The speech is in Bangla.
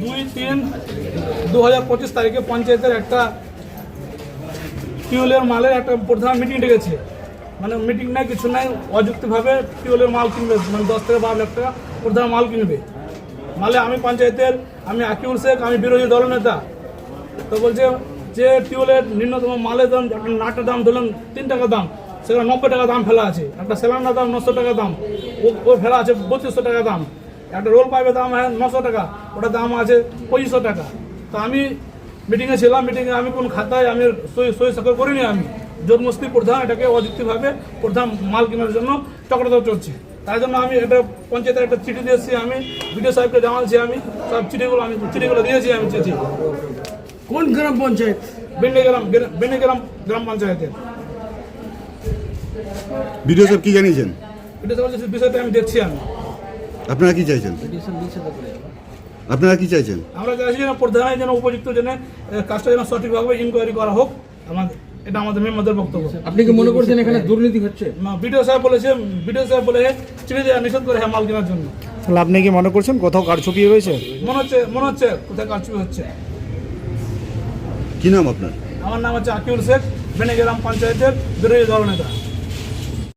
দুই তিন দু হাজার পঁচিশ তারিখে পঞ্চায়েতের একটা টিউলের মালের একটা প্রধান মিটিং ডেকেছে। মানে মিটিং নাই, কিছু নাই অযুক্তিভাবে টিউলের মাল কিনবে মানে দশ থেকে বারো লাখ টাকা প্রধান মাল কিনবে। মালে আমি পঞ্চায়েতের, আমি আকিউল শেখ, আমি বিরোধী দলনেতা তো বলছে যে টিউলের ন্যূনতম মালের দাম, একটা নাটের দাম ধরলেন তিন টাকা দাম, সেখানে নব্বই টাকা দাম ফেলা আছে। একটা সেলান্ডার দাম নশো টাকা দাম, ও ফেলা আছে বত্রিশশো টাকা দাম। একটা রোল পাইপের দাম হ্যাঁ নশো টাকা। ওটার দাম আছে পঁচিশশো টাকা। তো আমি মিটিংয়ে ছিলাম মিটিংয়ে আমি কোন খাতায় আমি সই সই সাকর করিনি আমি। জোরমস্তি প্রধান এটাকে অযুক্তিভাবে প্রধান মাল কেনার জন্য চক্রান্ত চলছে। তাই জন্য আমি এটা পঞ্চায়েতের একটা চিঠি দিয়েছি আমি বিডিও সাহেবকে জানাচ্ছি আমি সব চিঠিগুলো আমি চিঠিগুলো দিয়েছি আমি চিঠি। কোন গ্রাম পঞ্চায়েত? বেন্ডেগ্রাম বেন্ডেগ্রাম গ্রাম পঞ্চায়েতের। বিডিও সাহেব কি জানিয়েছেন? এটা বলছে বিষয়টা আমি দেখছি আমি। আপনারা কি চাইছেন? আপনারা কি চাইছেন? আমরা চাইছি যেন প্রধানের যেন উপযুক্ত যেন কাজটা যেন সঠিকভাবে ইনকোয়ারি করা হোক। আমাদের এটা আমাদের মেম্বারদের বক্তব্য। আপনি কি মনে করছেন এখানে দুর্নীতি হচ্ছে? বিডিও সাহেব বলেছে বিডিও সাহেব বলে চিঠি দেওয়া নিষেধ করে হ্যাঁ মাল কেনার জন্য। তাহলে আপনি কি মনে করছেন কোথাও কারচুপি হয়েছে মনে হচ্ছে মনে হচ্ছে কোথায় কারচুপি হচ্ছে। কি নাম আপনার? আমার নাম হচ্ছে আকিউল শেখ বেনেগ্রাম পঞ্চায়েতের বিরোধী দল নেতা